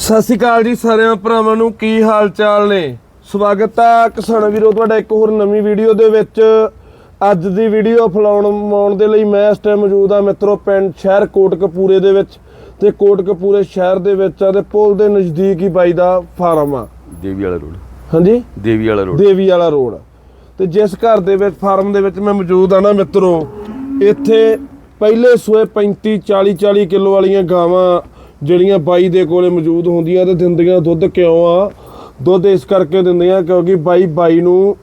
ਸਤਿ ਸ਼੍ਰੀ ਅਕਾਲ ਜੀ ਸਾਰਿਆਂ ਭਰਾਵਾਂ ਨੂੰ ਕੀ ਹਾਲ ਚਾਲ ਨੇ? ਸਵਾਗਤ ਹੈ ਕਿਸਾਨ ਵੀਰੋ ਤੁਹਾਡਾ ਇੱਕ ਹੋਰ ਨਵੀਂ ਵੀਡੀਓ ਦੇ ਵਿੱਚ। ਅੱਜ ਦੀ ਵੀਡੀਓ ਫਲਾਉਣ ਮਾਉਣ ਦੇ ਲਈ ਮੈਂ ਇਸ ਟਾਈਮ ਮੌਜੂਦ ਹਾਂ ਮਿੱਤਰੋ ਪਿੰਡ ਸ਼ਹਿਰ ਕੋਟਕਪੂਰੇ ਦੇ ਵਿੱਚ। ਤੇ ਕੋਟਕਪੂਰੇ ਸ਼ਹਿਰ ਦੇ ਵਿੱਚ ਆ ਤੇ ਪੁਲ ਦੇ ਨਜ਼ਦੀਕ ਹੀ ਬਾਈ ਦਾ ਫਾਰਮ ਆ। ਦੇਵੀ ਵਾਲਾ ਰੋਡ। ਹਾਂਜੀ? ਦੇਵੀ ਵਾਲਾ ਰੋਡ। ਦੇਵੀ ਵਾਲਾ ਰੋਡ। ਤੇ ਜਿਸ ਘਰ ਦੇ ਵਿੱਚ ਫਾਰਮ ਦੇ ਵਿੱਚ ਮੈਂ ਮੌਜੂਦ ਆ ਨਾ ਮਿੱਤਰੋ ਇੱਥੇ ਪਹਿਲੇ ਸੂਏ 35 40 40 ਕਿਲੋ ਵਾਲੀਆਂ ਗਾਵਾਂ ਜਿਹੜੀਆਂ ਬਾਈ ਦੇ ਕੋਲੇ ਮੌਜੂਦ ਹੁੰਦੀਆਂ ਤੇ ਦਿੰਦੀਆਂ ਦੁੱਧ ਕਿਉਂ ਆ? ਦੁੱਧ ਇਸ ਕਰਕੇ ਦਿੰਦੀਆਂ ਕਿਉਂਕਿ ਬਾਈ ਬਾਈ ਨੂੰ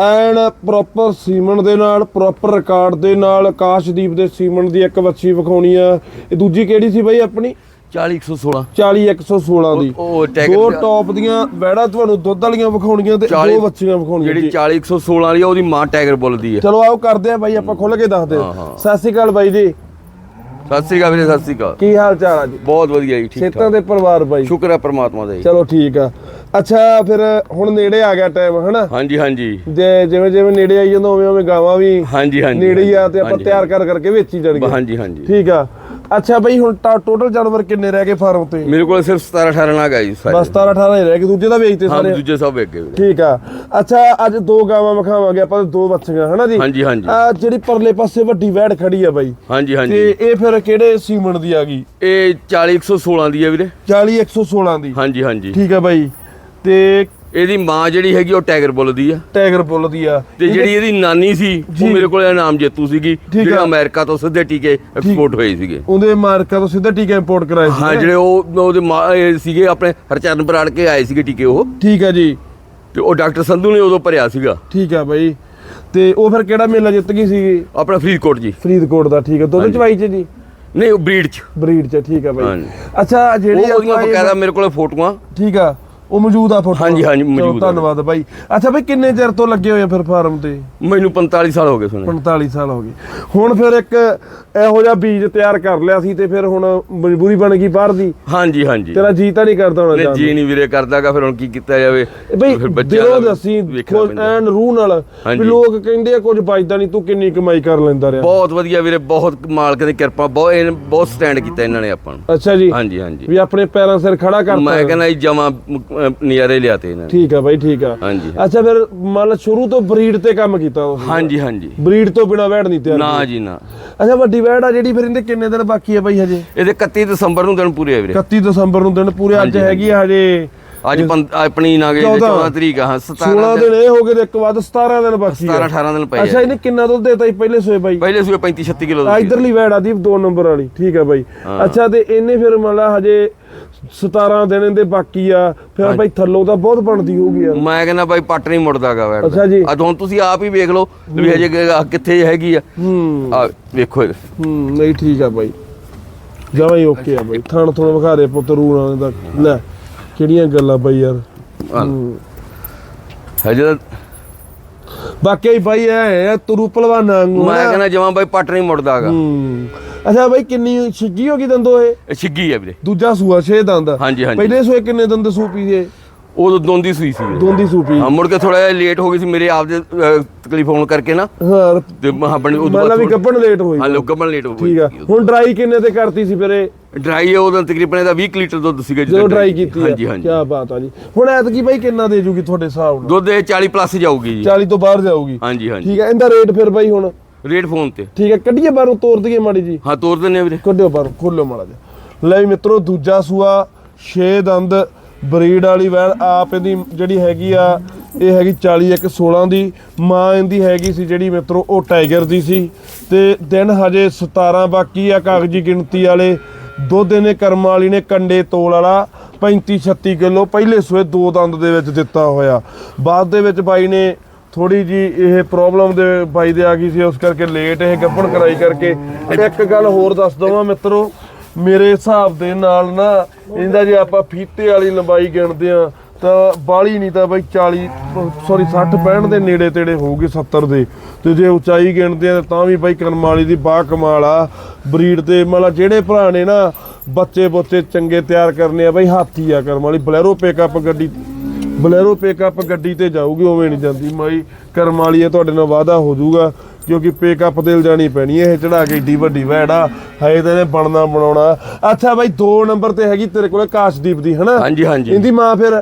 ਐਨ ਪ੍ਰੋਪਰ ਸੀਮਨ ਦੇ ਨਾਲ ਪ੍ਰੋਪਰ ਰਿਕਾਰਡ ਦੇ ਨਾਲ ਆਕਾਸ਼ਦੀਪ ਦੇ ਸੀਮਨ ਦੀ ਇੱਕ ਵੱਛੀ ਵਿਖਾਉਣੀ ਆ। ਇਹ ਦੂਜੀ ਕਿਹੜੀ ਸੀ ਬਾਈ ਆਪਣੀ? 40 116 40 116 ਦੀ। ਦੋ ਦਾ- ਟੌਪ ਦੀਆਂ ਵੈੜਾ ਤੁਹਾਨੂੰ ਦੁੱਧ ਵਾਲੀਆਂ ਵਿਖਾਉਣੀਆਂ ਤੇ 40 ਦੋ ਬੱਚੀਆਂ ਵਿਖਾਉਣੀਆਂ ਜਿਹੜੀ ਜੀ। 40 116 ਵਾਲੀ ਆ ਉਹਦੀ ਮਾਂ ਟਾਈਗਰ ਬੋਲਦੀ ਹੈ ਚਲੋ ਆਓ ਕਰਦੇ ਆ ਬਾਈ ਆਪਾਂ ਖੁੱਲ ਕੇ ਦੱਸਦੇ। ਸਤਿ ਸ਼੍ਰੀ ਅਕਾਲ ਬਾਈ ਜੀ। ਸਤਿ ਸ੍ਰੀ ਅਕਾਲ ਵੀਰੇ ਸਤਿ ਸ੍ਰੀ ਅਕਾਲ। ਕੀ ਹਾਲ ਚਾਲ ਆ ਜੀ? ਬਹੁਤ ਵਧੀਆ ਜੀ ਠੀਕ ਸੇਤਾਂ ਠਾਕ ਦੇ ਪਰਿਵਾਰ ਬਾਈ? ਸ਼ੁਕਰ ਹੈ ਪ੍ਰਮਾਤਮਾ ਦਾ ਜੀ। ਚਲੋ ਠੀਕ ਆ। ਅੱਛਾ ਫਿਰ ਹੁਣ ਨੇੜੇ ਆ ਗਿਆ ਟਾਈਮ ਹਨਾ? ਹਾਂਜੀ ਹਾਂਜੀ। ਜੇ ਜਿਵੇਂ ਜਿਵੇਂ ਨੇੜੇ ਆਈ ਜਾਂਦਾ ਉਵੇਂ ਉਵੇਂ ਗਾਵਾਂ ਵੀ ਹਾਂਜੀ ਹਾਂਜੀ ਨੇੜੇ ਆ ਤੇ ਆਪਾਂ ਤਿਆਰ ਕਰ ਕਰਕੇ ਵੇਚੀ ਜਾਣਗੇ ਹਾਂਜੀ ਹਾਂਜੀ। ਠੀਕ ਆ। ਅੱਛਾ ਬਾਈ ਹੁਣ ਟੋਟਲ ਜਾਨਵਰ ਕਿੰਨੇ ਰਹਿ ਗਏ ਫਾਰਮ ਤੇ? ਮੇਰੇ ਕੋਲ ਸਿਰਫ 17 18 ਨਾਗ ਆ ਜੀ ਸਾਰੇ। ਬਸ 17 18 ਹੀ ਰਹਿ ਗਏ ਦੂਜੇ ਤਾਂ ਵੇਚਤੇ ਹਾਂ ਸਾਰੇ। ਦੂਜੇ ਸਭ ਵੇਖ ਗਏ ਠੀਕ ਆ। ਅੱਛਾ ਅੱਜ ਦੋ ਗਾਵਾਂ ਵਿਖਾਵਾਂਗੇ ਆਪਾਂ ਦੋ ਬੱਚੀਆਂ ਹਨਾ ਜੀ? ਹਾਂਜੀ ਹਾਂਜੀ। ਆ ਜਿਹੜੀ ਪਰਲੇ ਪਾਸੇ ਵੱਡੀ ਵੈੜ ਖੜੀ ਆ ਬਾਈ। ਹਾਂਜੀ ਹਾਂਜੀ। ਤੇ ਇਹ ਫਿਰ ਕਿਹੜੇ ਸੀਮਨ ਦੀ ਆ ਗਈ? ਇਹ 40 116 ਦੀ ਹੈ ਵੀਰੇ। 40 116 ਦੀ। ਹਾਂਜੀ ਹਾਂਜੀ। ਠੀਕ ਆ ਬਾਈ। ਤੇ ਇਹਦੀ ਮਾਂ ਜਿਹੜੀ ਹੈਗੀ ਉਹ ਟਾਈਗਰ ਬੋਲਦੀ ਆ। ਟਾਈਗਰ ਦੀ ਆ। ਤੇ ਜਿਹੜੀ ਇਹਦੀ ਨਾਨੀ ਸੀ। ਉਹ ਮੇਰੇ ਕੋਲ ਇਨਾਮ ਜੇਤੂ ਸੀਗੀ। ਜਿਹੜਾ ਅਮਰੀਕਾ ਤੋਂ ਸਿੱਧੇ ਟੀਕੇ ਐਕਸਪੋਰਟ ਹੋਏ ਸੀਗੇ। ਉਹਦੇ ਮਾਰਕਾ ਤੋਂ ਸਿੱਧਾ ਟੀਕਾ ਇੰਪੋਰਟ ਕਰਾਇਆ ਸੀ ਹਾਂ ਜਿਹੜੇ ਉਹ ਉਹਦੇ ਸੀਗੇ ਆਪਣੇ ਹਰਚਰਨ ਬਰਾੜ ਕੇ ਆਏ ਸੀਗੇ ਟੀਕੇ ਉਹ। ਠੀਕ ਆ ਜੀ। ਤੇ ਉਹ ਡਾਕਟਰ ਸੰਧੂ ਨੇ ਉਦੋਂ ਭਰਿਆ ਸੀਗਾ। ਠੀਕ ਆ ਬਾਈ। ਤੇ ਉਹ ਫਿਰ ਕਿਹੜਾ ਮੇਲਾ ਜਿੱਤ ਗਈ ਸੀ ਆਪਣਾ ਫਰੀਦਕੋਟ ਜੀ। ਫਰੀਦਕੋਟ ਦਾ ਠੀਕ ਆ। ਦੁੱਧ। ਚਵਾਈ ਚ ਜੀ? ਨਹੀਂ ਉਹ ਬਰੀਡ ਚ। ਬਰੀਡ ਚ ਠੀਕ ਆ ਬਾਈ। ਅੱਛਾ ਜਿਹੜੀ ਉਹ ਉਹਦੀਆਂ ਬਕਾਇਦਾ ਮੇਰੇ ਕੋਲ ਫੋਟੋਆਂ। ਠੀਕ ਆ। ਉਹ ਮੌਜੂਦ ਆ ਫੋਟੋ ਹਾਂਜੀ, ਹਾਂਜੀ, ਮੌਜੂਦ ਆ। ਧੰਨਵਾਦ ਬਾਈ। ਅੱਛਾ ਬਾਈ ਕਿੰਨੇ ਚਿਰ ਤੋਂ ਲੱਗੇ ਹੋਏ ਆ ਫਿਰ ਫਾਰਮ ਤੇ? ਮੈਨੂੰ 45 ਸਾਲ ਹੋ ਗਏ ਸੁਣੇ 45 ਸਾਲ ਹੋ ਗਏ। ਹੁਣ ਫਿਰ ਇੱਕ ਇਹੋ ਜਿਹਾ ਬੀਜ ਤਿਆਰ ਕਰ ਲਿਆ ਸੀ ਤੇ ਫਿਰ ਹੁਣ ਮਜਬੂਰੀ ਬਣ ਗਈ ਬਾਹਰ ਦੀ। ਹਾਂਜੀ ਹਾਂਜੀ। ਤੇਰਾ ਜੀ ਤਾਂ ਨਹੀਂ ਕਰਦਾ ਹੋਣਾ ਜੀ ਨਹੀਂ ਵੀਰੇ ਕਰਦਾਗਾ ਫਿਰ ਹੁਣ ਕੀ ਕੀਤਾ ਜਾਵੇ। ਬਈ ਫਿਰ ਬੱਚਿਆਂ ਦਿਲੋਂ ਦਾ ਦੱਸੀ ਵੇਖਣਾ ਕੁਝ ਪੈਂਦਾ। ਐਨ ਰੂਹ ਨਾਲ ਵੀ ਹਾਂਜੀ। ਲੋਕ ਕਹਿੰਦੇ ਆ ਕੁਝ ਬਚਦਾ ਨਹੀਂ ਤੂੰ ਕਿੰਨੀ ਕਮਾਈ ਕਰ ਲੈਂਦਾ ਰਿਹਾ। ਬਹੁਤ ਵਧੀਆ ਵੀਰੇ ਬਹੁਤ ਮਾਲਕ ਦੀ ਕਿਰਪਾ ਬਹੁਤ ਇਹਨੇ ਬਹੁਤ ਸਟੈਂਡ ਕੀਤਾ ਇਹਨਾਂ ਨੇ ਆਪਾਂ ਨੂੰ। ਅੱਛਾ ਜੀ। ਹਾਂਜੀ ਹਾਂਜੀ। ਵੀ ਆਪਣੇ ਪੈਰਾਂ ਸਿਰ ਖੜਾ ਕਰਤਾ। ਮੈਂ ਕਹਿੰਦਾ ਜੀ ਜਮਾ ਨਜ਼ਾਰੇ ਲਿਆਤੇ ਇਹਨਾਂ ਨੇ। ਠੀਕ ਆ ਬਾਈ ਠੀਕ ਆ। ਹਾਂਜੀ। ਅੱਛਾ ਫਿਰ ਮੰਨ ਲਾ ਸ਼ੁਰੂ ਤੋਂ ਬਰੀਡ ਤੇ ਕੰਮ ਕੀਤਾ ਤੁਸੀਂ ਹਾਂਜੀ ਹਾਂਜੀ। ਬਰੀਡ ਤੋਂ ਬਿਨਾ ਵੈੜ ਨਹੀਂ ਤਿਆਰ ਨਾ। ਜੀ ਨਾ। ਅੱਛਾ ਵੱਡੀ ਵੈੜ ਆ ਜਿਹੜੀ ਫਿਰ ਇਹਦੇ ਕਿੰਨੇ ਦਿਨ ਬਾਕੀ ਆ ਬਾਈ ਹਜੇ? ਇਹਦੇ 31 ਦਸੰਬਰ ਨੂੰ ਦਿਨ ਪੂਰੇ ਆ ਵੀਰੇ। 31 ਦਸੰਬਰ ਨੂੰ ਦਿਨ ਪੂਰੇ ਅੱਜ ਹਾਂਜੀ, ਹੈਗੀ ਆ ਹਜੇ ਅੱਜ ਪੰਦ- ਆਪਣੀ ਨਾ ਗਏ 14 14 ਤਰੀਕ ਆ ਹਾਂ 16 17 ਦਿਨ। ਇਹ ਹੋ ਗਏ ਤੇ ਇੱਕ ਬਾਅਦ 17 ਦਿਨ ਬਾਕੀ 17 ਆ 18 ਦਿਨ ਪਏ ਅੱਛਾ ਆ ਇਹਨੇ ਕਿੰਨਾ ਦੁੱਧ ਦੇਤਾ ਸੀ ਪਹਿਲੇ ਸੋਏ ਬਾਈ? ਪਹਿਲੇ ਸੂਏ 35 36 ਕਿਲੋ ਆ ਇਧਰਲੀ ਵੈੜ ਆ ਦੀ 2 ਨੰਬਰ ਵਾਲੀ। ਠੀਕ ਆ ਬਾਈ। ਅੱਛਾ ਤੇ ਇਹਨੇ ਫਿਰ ਮੰਨ ਲਾ ਹਜੇ 17 ਦਿਨ ਇਹਦੇ ਬਾਕੀ ਆ ਫਿਰ ਬਾਈ ਥੱਲੋਂ ਤਾਂ ਬਹੁਤ ਬਣਦੀ ਹੋਊਗੀ ਯਾਰ। ਮੈਂ ਕਹਿੰਦਾ ਬਾਈ ਪੱਟ ਨਹੀਂ ਮੁੜਦਾਗਾ ਵੈਟ ਅੱਛਾ ਜੀ। ਆ ਹੁਣ ਤੁਸੀਂ ਆਪ ਹੀ ਵੇਖ ਲਓ ਵੀ ਹਜੇ ਕਿ- ਆਹ ਕਿੱਥੇ ਹੈਗੀ ਆ। ਹੂੰ। ਆ ਵੇਖੋ ਇਹ। ਹੂੰ ਨਹੀਂ ਠੀਕ ਆ ਬਾਈ। ਜਮਾਂ ਹੀ ਓਕੇ ਆ ਬਾਈ। ਥਣ ਥਣ ਵਿਖਾ ਦੇ ਪੁੱਤ ਰੂ ਨਾਲ ਦਾ। ਲੈ। ਕਿਹੜੀਆਂ ਗੱਲਾਂ ਬਾਈ ਯਾਰ? ਆਹ, ਹੂੰ। ਹਜੇ ਤਾਂ ਬਾਕੀ ਬਾਈ ਐ ਆ ਤੁਰੂ ਪਹਿਲਵਾਨਾਂ ਵਾਂਗੂ ਮੈਂ ਨਾ। ਕਹਿੰਦਾ ਜਮਾਂ ਬਾਈ ਪੱਟ ਨਹੀਂ ਮੁੜਦਾਗਾ ਹੂੰ। ਅੱਛਾ ਬਾਈ ਕਿੰਨੀ ਛਿੱਗੀ ਹੋ ਗਈ ਦੰਦੋ ਇਹ? ਇਹ ਛਿੱਗੀ ਆ ਵੀਰੇ। ਦੂਜਾ ਸੂਆ 6 ਦੰਦ। ਹਾਂਜੀ, ਹਾਂਜੀ। ਪਹਿਲੇ ਸੂਏ ਕਿੰਨੇ ਦੰਦ ਸੂਪੀ ਦੇ ਉਦੋਂ ਦੋਂਦੀ ਸੂਈ ਸੀ। ਦੋਂਦੀ ਸੂਪੀ ਹਾਂ ਮੁੜ ਕੇ ਥੋੜਾ ਜਿਹਾ ਲੇਟ ਹੋ ਗਈ ਸੀ ਮੇਰੇ ਆਪ ਦੇ ਅਹ, ਤਕਲੀਫ ਹੋਣ ਕਰਕੇ ਨਾ। ਹਾਂ। ਤੇ ਮਹਾ ਬਣ ਉਦੋਂ ਮਤਲਬ ਵੀ ਗੱਭਣ ਲੇਟ ਹੋਈ। ਹਾਂ ਲੋਕਾਂ ਬਣ ਲੇਟ ਹੋ ਠੀਕ ਆ। ਹੁਣ ਡਰਾਈ ਕਿੰਨੇ ਤੇ ਕਰਤੀ ਸੀ ਫਿਰ ਇਹ? ਡਰਾਈ ਉਦੋਂ ਤਕਰੀਬਨ ਇਹਦਾ 20 ਕੁ ਲੀਟਰ ਦੁੱਧ ਸੀਗਾ ਜਦੋਂ ਡਰਾਈ ਕੀਤੀ ਆ। ਹਾਂਜੀ ਹਾਂਜੀ। ਕੀ ਬਾਤ ਆ ਜੀ। ਹੁਣ ਐਤਕੀ ਬਾਈ ਕਿੰਨਾ ਦੇ ਜੂਗੀ ਤੁਹਾਡੇ ਹਿਸਾਬ ਨਾਲ? ਦੁੱਧ ਇਹ 40 ਪਲੱਸ ਜਾਊਗੀ ਜੀ। 40 ਤੋਂ ਬਾਹਰ ਜਾਊਗੀ। ਹਾਂਜੀ ਹਾਂਜੀ। ਠੀਕ ਹੈ ਇਹਦਾ ਰੇਟ ਫਿਰ ਬਾਈ ਹੁਣ? ਰੇਟ ਫੋਨ ਤੇ। ਠੀਕ ਹੈ ਕੱਢੀਏ ਬਾਹਰੋਂ ਤੋੜ ਦਈਏ ਮਾੜੀ ਜੀ। ਹਾਂ ਤੋਰ ਦਿੰਨੇ ਆ ਵੀਰੇ। ਕੱਢਿਓ ਬਾਹਰੋਂ ਖੋਲੋ ਮਾੜਾ ਜਿਹਾ। ਲੈ ਵੀ ਮਿੱਤਰੋ ਦੂਜਾ ਸੂਆ 6 ਦੰਦ ਬਰੀਡ ਵਾਲੀ ਵੈਲ ਆਪ ਇਹਦੀ ਜਿਹੜੀ ਹੈਗੀ ਆ, ਇਹ ਹੈਗੀ 40 ਇੱਕ 16 ਦੀ। ਮਾਂ ਇਹਦੀ ਹੈਗੀ ਸੀ ਜਿਹੜੀ ਮਿੱਤਰੋ ਉਹ ਟਾਈਗਰ ਦੀ ਸੀ। ਤੇ ਦਿਨ ਹਜੇ 17 ਬਾਕੀ ਆ ਕਾਗਜ਼ੀ ਗਿਣਤੀ ਵਾਲੇ। ਦੁੱਧ ਇਹਨੇ ਕਰਮ ਵਾਲੀ ਨੇ ਕੰਡੇ ਤੋਲ ਵਾਲਾ 35 36 ਕਿਲੋ ਪਹਿਲੇ ਸੂਏ ਦੋ ਦੰਦ ਦੇ ਵਿੱਚ ਦਿੱਤਾ ਹੋਇਆ। ਬਾਅਦ ਦੇ ਵਿੱਚ ਬਾਈ ਨੇ ਥੋੜੀ ਜੀ ਇਹ ਪ੍ਰੋਬਲਮ ਦੇ ਬਾਈ ਦੇ ਆ ਗਈ ਸੀ, ਉਸ ਕਰਕੇ ਲੇਟ ਇਹ ਗੱਪਣ ਕਰਾਈ ਕਰਕੇ। ਇੱਕ ਗੱਲ ਹੋਰ ਦੱਸ ਦਵਾਂ ਮਿੱਤਰੋ ਮੇਰੇ ਹਿਸਾਬ ਦੇ ਨਾਲ ਨਾ, ਇਹਦਾ ਜੇ ਆਪਾਂ ਫੀਤੇ ਵਾਲੀ ਲੰਬਾਈ ਗਿਣਦੇ ਆ ਤਾਂ ਬਾਲੀ ਨਹੀਂ ਤਾਂ ਬਾਈ 40 ਸੌਰੀ 60 65 ਦੇ ਨੇੜੇ ਤੇੜੇ ਹੋਊਗੀ 70 ਦੇ। ਤੇ ਜੇ ਉਚਾਈ ਗਿਣਦੇ ਆ ਤਾਂ ਵੀ ਬਾਈ ਕਰਮਾਲੀ ਦੀ ਬਾ ਕਮਾਲ ਆ। ਬਰੀਡ ਤੇ ਮਤਲਬ ਜਿਹੜੇ ਭਰਾ ਨੇ ਨਾ, ਬੱਚੇ ਬੱਚੇ ਚੰਗੇ ਤਿਆਰ ਕਰਨੇ ਆ, ਬਾਈ ਹਾਥੀ ਆ ਕਰਮਾਲੀ ਬਲੈਰੋ ਪਿਕਅਪ ਗੱਡੀ, ਬਲੈਰੋ ਪਿਕਅਪ ਗੱਡੀ ਤੇ ਜਾਊਗੀ, ਉਵੇਂ ਨਹੀਂ ਜਾਂਦੀ। ਮਾਈ ਕਰਮਾਲੀ ਆ, ਤੁਹਾਡੇ ਨਾਲ ਵਾਅਦਾ ਹੋ ਜਾਊਗਾ। ਕਿਉਂਕਿ ਪੇਕਅਪ ਦੇ ਜਾਣੀ ਪੈਣੀ ਇਹ ਚੜਾ ਕੇ ਏਡੀ ਵੱਡੀ ਵੈੜਾ ਹਏ ਤੇ ਇਹਨੇ ਬਣਨਾ ਬਣਾਉਣਾ। ਅੱਛਾ ਬਾਈ 2 ਨੰਬਰ ਤੇ ਹੈਗੀ ਤੇਰੇ ਕੋਲੇ ਕਾਸ਼ਦੀਪ ਦੀ ਹਨਾ? ਹਾਂਜੀ ਹਾਂਜੀ। ਇਹਦੀ ਮਾਂ ਫਿਰ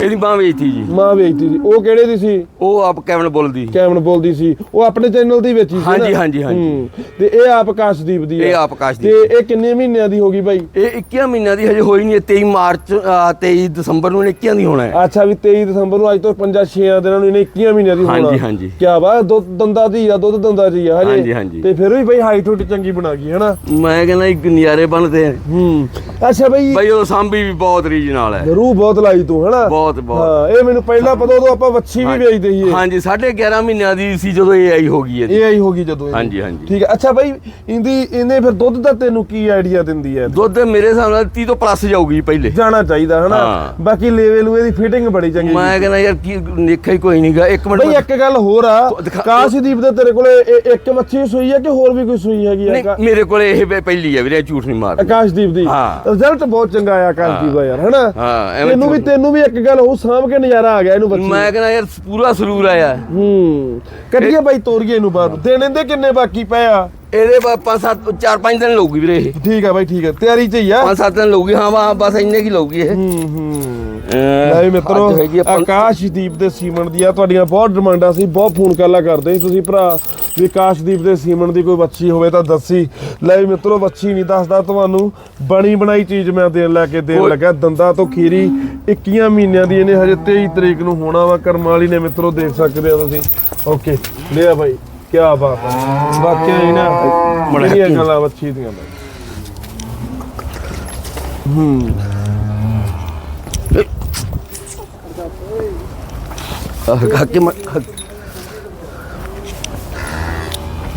ਇਹਦੀ ਬਾਹ ਵੇਚਤੀ ਜੀ। ਮਾਂ ਵੇਚਦੀ ਸੀ ਉਹ ਕਿਹੜੇ ਦੀ ਸੀ? ਉਹ ਆਪ ਕੈਵਨ ਬੋਲਦੀ ਕੈਮਨ ਬੋਲਦੀ ਸੀ। ਉਹ ਆਪਣੇ ਚੈਨਲ ਦੀ ਵੇਚੀ ਸੀ ਨਾ? ਹਾਂਜੀ, ਹਾਂਜੀ, ਹਾਂਜੀ। ਹੂੰ। ਤੇ ਇਹ ਆਪ ਕਾਸ਼ਦੀਪ ਦੀ ਹੈ। ਇਹ ਆਪ ਆਕਾਸ਼ ਦੀ। ਤੇ ਇਹ ਕਿੰਨੇ ਮਹੀਨਿਆਂ ਦੀ ਹੋ ਗਈ ਬਾਈ? ਇਹ 21 ਮਹੀਨਿਆਂ ਦੀ ਹਜੇ ਹੋਈ ਨਹੀਂ 23 ਮਾਰਚ ਅਹ 23 ਦਸੰਬਰ ਨੂੰ ਇਹਨੇ 21 ਦੀ ਹੋਣਾ ਹੈ। ਅੱਛਾ ਵੀ 23 ਦਸੰਬਰ ਨੂੰ ਅੱਜ ਤੋਂ 5-6 ਦਿਨਾਂ ਨੂੰ ਇਹਨੇ 21 ਮਹੀਨਿਆਂ ਦੀ ਹੋਣਾ। ਹਾਂਜੀ, ਹਾਂਜੀ। ਕੀ ਬਾਤ ਦੁੱਧ ਦੰਦਾ ਦੀ ਆ ਦੁੱਧ ਦੰਦਾ ਦੀ ਆ ਹਜੇ। ਹਾਂਜੀ, ਹਾਂਜੀ। ਤੇ ਫਿਰ ਵੀ ਬਾਈ ਹਾਈਟ ਹੁੱਟ ਚੰਗੀ ਬਣਾ ਗਈ ਹਨਾ? ਮੈਂ ਕਹਿੰਦਾ ਇੱਕ ਨਜ਼ਾਰੇ ਬਣਦੇ ਆ। ਹੂੰ। ਅੱਛਾ ਬਾਈ ਬਈ ਉਹ ਸਾਂਭੀ ਵੀ ਬਹੁਤ ਰੀਜ ਨਾਲ ਹੈ। ਰੂਹ ਬਹੁਤ ਲਾਈ ਤੂੰ ਹਨਾ? ਬਹੁਤ ਬਹੁਤ। ਹਾਂ ਇਹ ਮੈਨੂੰ ਪਹਿਲਾਂ ਪਤਾ ਉਦੋਂ ਆਪਾਂ ਵੱਛੀ ਵੀ ਵੇਚਦੇ ਸੀ ਇਹ। ਹਾਂਜੀ 11.5 ਮਹੀਨਿਆਂ ਦੀ ਸੀ ਜਦੋਂ ਇਹ ਆਈ ਹੋ ਗਈ ਹੈ ਜੀ ਇਹ ਆਈ ਹੋਗੀ ਜਦੋਂ ਇਹ। ਹਾਂਜੀ, ਹਾਂਜੀ। ਠੀਕ ਹੈ ਅੱਛਾ ਬਾਈ ਇਹਦੀ ਇਹਨੇ ਫਿਰ ਦੁੱਧ ਦਾ ਤੈਨੂੰ ਕੀ ਆਈਡੀਆ ਦਿੰਦੀ ਹੈ? ਦੁੱਧ ਮੇਰੇ ਹਿਸਾਬ ਨਾਲ 30 ਤੋਂ ਪਲੱਸ ਜਾਊਗੀ ਪਹਿਲੇ। ਜਾਣਾ ਚਾਹੀਦਾ ਹਨਾ? ਹਾਂ। ਬਾਕੀ ਲੇਵੇ ਲੂਏ ਦੀ ਫਿਟਿੰਗ ਬੜੀ ਚੰਗੀ ਮੈਂ ਕਹਿੰਦਾ ਯਾਰ ਕੀ ਦੇਖਿਆ ਹੀ ਕੋਈ ਨਹੀਂਗਾ ਇੱਕ ਮਿੰਟ ਬਈ ਇੱਕ ਗੱਲ ਹੋਰ ਆ ਦਿਖਾ- ਕਾਸ਼ਦੀਪ ਦੇ ਤੇਰੇ ਕੋਲੇ ਇਹ ਇੱਕ ਮੱਛੀ ਸੂਈ ਹੈ ਕਿ ਹੋਰ ਵੀ ਕੋਈ ਸੂਈ ਹੈਗੀ ਆ? ਨਹੀਂ ਮੇਰੇ ਕੋਲੇ ਇਹ ਪਹਿ- ਪਹਿਲੀ ਹੈ ਵੀਰੇ ਝੂਠ ਨਹੀਂ ਮਾਰਦਾ ਆਕਾਸ਼ਦੀਪ ਦੀ। ਹਾਂ। ਰਿਜ਼ਲਟ ਬਹੁਤ ਚੰਗਾ ਆਇਆ ਆਕਾਸ਼ਦੀਪ ਦਾ ਯਾਰ ਹਨਾ? ਹਾਂ, ਐਵੇਂ ਤੈਨੂੰ ਵੀ ਝੂਠ- ਤੈਨੂੰ ਵੀ ਇੱਕ ਗੱਲ ਉਹ ਸਾਂਭ ਕੇ ਨਜ਼ਾਰਾ ਆ ਗਿਆ ਇਹਨੂੰ ਬੱਚੀ ਮੈਂ ਕਹਿੰਦਾ ਯਾਰ ਪੂਰਾ ਸਰੂਰ ਆਇਆ। ਹੂੰ। ਕੱਢੀਏ ਬਾਈ ਤੋਰੀਏ ਇਹਨੂੰ ਬਾਹਰ। ਦੇਣੇ ਦੇ ਕਿੰਨੇ ਬਾਕੀ ਪਏ ਆ। ਇਹਦੇ ਬਾ- ਪੰਜ ਸੱਤ ਚਾਰ ਪੰਜ ਦਿਨ ਲਊਗੀ ਵੀਰੇ ਇਹ। ਠੀਕ ਆ ਬਾਈ ਠੀਕ ਆ। ਤਿਆਰੀ ਚ ਹੀ ਆ। ਪੰਜ ਸੱਤ ਦਿਨ ਲਊਗੀ। ਹਾਂ ਵਾ ਬਸ ਇੰਨੇ ਕੀ ਲਊਗੀ ਇਹ। ਹੂੰ ਹੂੰ। ਲੈ ਵੀ ਮਿੱਤਰੋ ਅੱਜ ਹੈਗੀ ਆ ਪੰਜ- ਆਕਾਸ਼ਦੀਪ ਦੇ ਸੀਮਨ ਦੀਆਂ ਤੁਹਾਡੀਆਂ ਬਹੁਤ ਡਿਮਾਂਡਾਂ ਸੀ ਬਹੁਤ ਫੋਨ ਕਾਲਾਂ ਕਰਦੇ ਸੀ ਤੁਸੀਂ ਭਰਾ। ਵੀ ਆਕਾਸ਼ਦੀਪ ਦੇ ਸੀਮਨ ਦੀ ਕੋਈ ਬੱਚੀ ਹੋਵੇ ਤਾਂ ਦੱਸੀ। ਲੈ ਵੀ ਮਿੱਤਰੋ ਬੱਚੀ ਨਹੀਂ ਦੱਸਦਾ ਤੁਹਾਨੂੰ। ਬਣੀ ਬਣਾਈ ਚੀਜ਼ ਮੈਂ ਦੇਣ ਲੈ ਕੇ ਦੇਣ ਲੱਗਾ ਦੰਦਾਂ ਤੋਂ ਖੀਰੀ 21 ਮਹੀਨਿਆਂ ਦੀ ਇਹਨੇ ਹਜੇ 23 ਤਰੀਕ ਨੂੰ ਹੋਣਾ ਵਾ। ਕਰਮ ਵਾਲੀ ਨੇ ਮਿੱਤਰੋ ਦੇਖ ਸਕਦੇ ਹੋ ਤੁਸੀਂ। ਓਕੇ ਲਿਆ ਭਾਈ ਕੀ ਬਾਤ ਹੈ। ਵਾਕਿਆ ਹੀ ਨਾ ਬੜਾ। ਗੱਲਾਂ ਬੱਚੀ ਦੀਆਂ ਬਾਈ ਹੂੰ। ਕਾਕੇ ਮੈਂ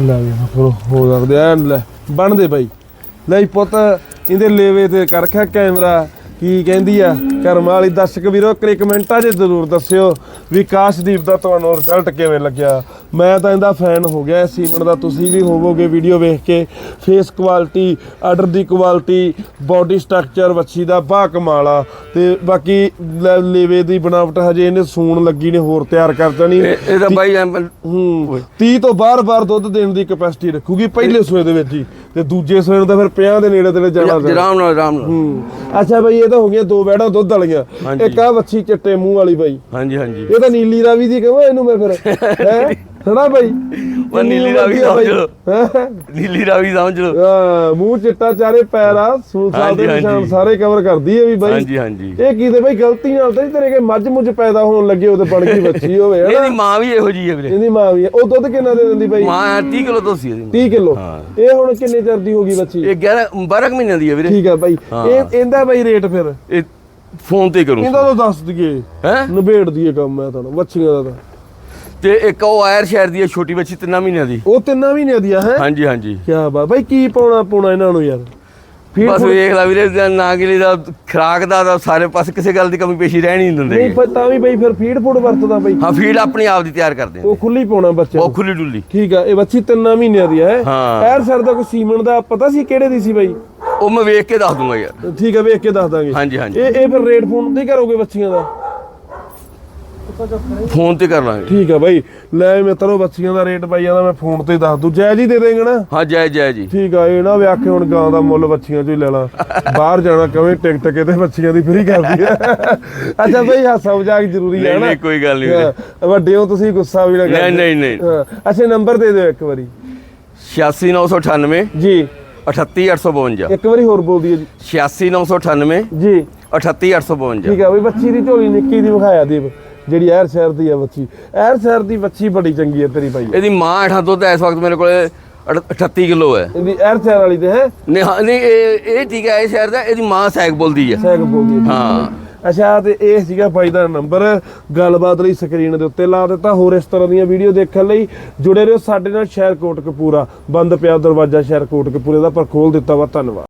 ਲੈ ਵੀ ਫਿਰ ਹੋ ਸਕਦੇ ਆ ਲੈ ਬਣਦੇ ਬਾਈ। ਲੈ ਪੁੱਤ ਇਹਦੇ ਲੇਵੇ ਤੇ ਕਰ ਰੱਖਿਆ ਕੈਮਰਾ। ਕੀ ਕਹਿੰਦੀ ਆ? ਕਰਮ ਵਾਲੀ ਦਰਸ਼ਕ ਵੀਰੋ ਕਰੇ ਕਮੈਂਟਾਂ 'ਚ ਜ਼ਰੂਰ ਦੱਸਿਓ ਵੀ ਕਾਸ਼ਦੀਪ ਦਾ ਤੁਹਾਨੂੰ ਰਿਜ਼ਲਟ ਕਿਵੇਂ ਲੱਗਿਆ? ਮੈਂ ਤਾਂ ਇਹਦਾ ਫੈਨ ਹੋ ਗਿਆ ਸੀਮਨ ਦਾ ਤੁਸੀਂ ਵੀ ਹੋਵੋਗੇ ਵੀਡੀਓ ਵੇਖ ਕੇ। ਫੇਸ ਕੁਆਲਿਟੀ ਆਰਡਰ ਦੀ ਕੁਆਲਿਟੀ ਬਾਡੀ ਸਟਰਕਚਰ ਵੱਛੀ ਦਾ ਬਾ ਕਮਾਲ ਤੇ ਬਾਕੀ ਲੇਵੇ ਦੀ ਬਣਾਵਟ ਹਜੇ ਇਹਨੇ ਸੂਣ ਲੱਗੀ ਨੇ ਹੋਰ ਤਿਆਰ ਕਰ ਦੇਣੀ। ਇਹ- ਇਹਦਾ ਬਾਈ ਹੂੰ 30 ਤੋਂ ਬਾਰ-ਬਾਰ ਦੁੱਧ ਦੇਣ ਦੀ ਕਪੈਸਿਟੀ ਰੱਖੂਗੀ ਪਹਿਲੇ ਸੂਏ ਦੇ ਵਿੱਚ ਹੀ। ਤੇ ਦੂਜੇ ਸੂਏ ਨੂੰ ਤਾਂ ਫਿਰ 50 ਦੇ ਨੇੜੇ ਤੇੜੇ ਜਾਣਾ ਆਰਾਮ ਨਾਲ ਆਰਾਮ ਨਾਲ। ਹੂੰ। ਅੱਛਾ ਬਈ ਇਹ ਤਾਂ ਹੋ ਗਈਆਂ ਦੋ ਬੈੜਾਂ ਦੁੱਧ ਵਾਲੀਆਂ। ਇੱਕ ਆ ਵੱਛੀ ਚਿੱਟੇ ਮੂੰਹ ਵਾਲੀ ਬਾਈ। ਹਾਂਜੀ ਹਾਂਜੀ। ਇਹ ਤਾਂ ਨੀਲੀ ਰਾਵੀ ਦੀ ਕਹਾਂ ਇਹਨੂੰ ਮੈਂ ਫਿਰ। ਹੈ? ਹਣਾ ਬਾਈ। ਉਹ ਨੀਲੀ ਰਾਵੀ ਸਮਝ ਲਓ। ਨੀਲੀ ਰਾਵੀ ਸਮਝ ਲਓ। ਮੂੰਹ ਚਿੱਟਾ ਚਾਰੇ ਪੈਰ ਆ ਸੂਤ ਸਾਲ ਦੇ ਨਿਸ਼ਾਨ। ਸਾਰੇ ਕਵਰ ਕਰਦੀ ਹੈ ਵੀ ਬਾਈ। ਹਾਂਜੀ ਹਾਂਜੀ। ਇਹ ਕੀ ਤੇ ਬਾਈ ਗਲਤੀ ਨਾਲ ਤਾਂ ਤੇਰੇ ਕੇ ਮੱਝ ਮੁੱਝ ਪੈਦਾ ਹੋਣ ਲੱਗੇ ਉਹ ਤੇ ਬਣ ਗਈ ਬੱਚੀ ਹੋਵੇ ਹਨਾ? ਇਹਦੀ ਮਾਂ ਵੀ ਇਹੋ ਜੀ ਹੈ ਵੀਰੇ। ਇਹਦੀ ਮਾਂ ਵੀ ਹੈ। ਉਹ ਦੁੱਧ ਕਿੰਨਾ ਦੇ ਦਿੰਦੀ ਬਾਈ? ਮਾਂ 30 ਕਿਲੋ ਤੋਂ ਸੀ ਇਹਦੀ 30 ਕਿਲੋ। ਇਹ ਹੁਣ ਕਿੰਨੇ ਚਿਰ ਦੀ ਹੋ ਗਈ ਬੱਚੀ? ਇਹ 11 12 ਕੁ ਮਹੀਨਿਆਂ ਦੀ ਹੈ ਵੀਰੇ। ਠੀਕ ਹੈ ਬਾਈ। ਇਹ ਇਹਦਾ ਬਾਈ ਰੇਟ ਫਿਰ? ਇਹ ਫੋਨ ਤੇ ਕਰੂੰ। ਇਹਦਾ ਤਾਂ ਦੱਸ ਦਈਏ। ਹੈ? ਨਿਬੇੜ ਦਈਏ ਕੰਮ ਮੈਂ ਤੁਹਾਨੂੰ ਬੱਚੀਆਂ ਦਾ ਤਾਂ। ਤੇ ਇੱਕ ਉਹ ਆਇਰ ਸ਼ਹਿਰ ਦੀ ਹੈ ਛੋਟੀ ਬੱਚੀ ਤਿੰਨਾਂ ਮਹੀਨਿਆਂ ਦੀ। ਉਹ ਤਿੰਨਾਂ ਮਹੀਨਿਆਂ ਦੀਆਂ ਹੈ? ਹਾਂਜੀ ਹਾਂਜੀ। ਕੀ ਬਾਤ ਬਾਈ ਕੀ ਪਾਉਣਾ ਪਾਉਣਾ ਇਹਨਾਂ ਨੂੰ ਯਾਰ? ਬਸ ਵੇਖ ਲੈ ਵੀਰੇ ਨਾ ਕਿਲੇ ਦਾ ਖਰਾਕ ਦਾ ਤਾਂ ਸਾਰੇ ਪਾਸੇ ਕਿਸੇ ਗੱਲ ਦੀ ਕਮੀ ਪੇਸ਼ੀ ਰਹਿਣੀ ਨਹੀਂ ਨਹੀਂ ਦਿੰਦੇ ਪਰ ਤਾਂ ਵੀ ਬਾਈ ਫਿਰ ਫੀਡ ਫੂਡ ਵਰਤਦਾ ਬਾਈ। ਹਾਂ ਫੀਡ ਆਪਣੀ ਆਪ ਦੀ ਤਿਆਰ ਕਰਦੇ ਉਹ ਖੁੱਲੀ ਪਾਉਣਾ ਬੱਚੇ ਉਹ ਖੁੱਲੀ ਡੁੱਲੀ। ਠੀਕ ਆ ਇਹ ਬੱਚੀ ਤਿੰਨਾਂ ਮਹੀਨਿਆਂ ਦੀ ਹੈ। ਐਰ ਸਰ ਦਾ ਕੋਈ ਸੀਮਨ ਦਾ ਪਤਾ ਸੀ ਕਿਹੜੇ ਦੀ ਸੀ ਬਾਈ? ਉਹ ਮੈਂ ਵੇਖ ਕੇ ਦੱਸ ਦੂੰਗਾ ਯਾਰ। ਠੀਕ ਆ ਵੇਖ ਕੇ ਦੱਸ ਦਾਂਗੇ। ਹਾਂਜੀ, ਹਾਂਜੀ। ਇਹ ਇਹ ਫਿਰ ਰੇਟ ਫੋਨ ਤੇ ਕਰੋਗੇ ਬੱਚੀਆਂ ਦਾ? ਫੋਨ ਤੇ ਕਰ ਲਾਂਗੇ। ਠੀਕ ਆ ਬਾਈ। ਲੈ ਮਿੱਤਰੋ ਬੱਚੀਆਂ ਦਾ ਰੇਟ ਬਾਈ ਦਾ ਮੈਂ ਫੋਨ ਤੇ ਦੱਸ ਦੂੰ। ਜੈ ਜੀ ਦੇ ਦੇਂਗੇ ਨਾ? ਹਾਂ ਜੈ ਜੈ ਜੀ। ਠੀਕ ਆ ਇਹ ਨਾ ਵੀ ਆਖੇ ਹੁਣ ਗਾਂ ਦਾ ਮੁੱਲ ਬੱਚੀਆਂ ਚੋਂ ਹੀ ਲੈ ਲਾ। ਬਾਹਰ ਜਾਣਾ ਕਵੇਂ ਟਿਕਟ ਕਿਤੇ ਬੱਚੀਆਂ ਦੀ ਫ੍ਰੀ ਕਰਦੀ ਆ। ਅੱਛਾ ਬਈ ਹਾਸਾ ਮਜ਼ਾਕ ਜ਼ਰੂਰੀ ਹੈ ਨਹੀਂ, ਨਾ। ਨਹੀਂ, ਕੋਈ ਗੱਲ ਨਹੀਂ ਵੱਡੇ ਹੋ ਤੁਸੀਂ ਗੁੱਸਾ ਵੀ ਨਾ ਨਹੀਂ, ਕਰਦੇ। ਨਹੀਂ, ਨਹੀਂ। ਹਾਂ, ਅੱਛਾ ਨੰਬਰ ਦੇ ਦਿਓ ਇੱਕ ਵਾਰੀ। 86998 ਜੀ। 38852 ਇੱਕ ਵਾਰੀ ਹੋਰ ਬੋਲ ਦਿਓ ਜੀ। 86998 ਜੀ। 38852 ਠੀਕ ਆ ਬਈ ਬੱਚੀ ਦੀ ਝੋਲੀ ਨਿੱਕੀ ਦੀ ਵਿਖਾਇਆ ਦੀਪ। ਜਿਹੜੀ ਐਰ ਸ਼ਹਿਰ ਦੀ ਆ ਬੱਚੀ ਐਰ ਸ਼ਹਿਰ ਦੀ ਬੱਚੀ ਬੜੀ ਚੰਗੀ ਹੈ ਤੇਰੀ ਭਾਈ। ਇਹਦੀ ਮਾਂ ਹੇਠਾਂ ਦੁੱਧ ਇਸ ਵਕਤ ਮੇਰੇ ਕੋਲੇ ਅਠ- 38 ਕਿਲੋ ਹੈ ਇਹਦੀ ਐਰ ਸ਼ਹਿਰ ਵਾਲੀ ਤੇ ਹੈ? ਨਹੀਂ ਹਾਂ, ਨਹੀਂ ਇਹ ਇਹ ਠੀਕ ਹੈ ਇਹ ਸ਼ਹਿਰ ਦਾ ਇਹਦੀ ਮਾਂ ਸੈਕ ਬੋਲਦੀ ਹੈ ਸੈਕ ਬੋਲਦੀ ਹੈ। ਹਾਂ ਅੱਛਾ ਤੇ ਇਹ ਸੀਗਾ ਬਾਈ ਦਾ ਨੰਬਰ। ਗੱਲਬਾਤ ਲਈ ਸਕਰੀਨ ਦੇ ਉੱਤੇ ਲਾ ਦਿੱਤਾ। ਹੋਰ ਇਸ ਤਰ੍ਹਾਂ ਦੀਆਂ ਵੀਡੀਓ ਦੇਖਣ ਲਈ ਜੁੜੇ ਰਹੋ ਸਾਡੇ ਨਾਲ ਸ਼ਹਿਰ ਕੋਟਕਪੂਰਾ। ਬੰਦ ਪਿਆ ਦਰਵਾਜ਼ਾ ਸ਼ਹਿਰ ਕੋਟਕਪੂਰੇ ਦਾ ਪਰ ਖੋਲ ਦਿੱਤਾ ਵਾ ਧੰਨਵਾਦ।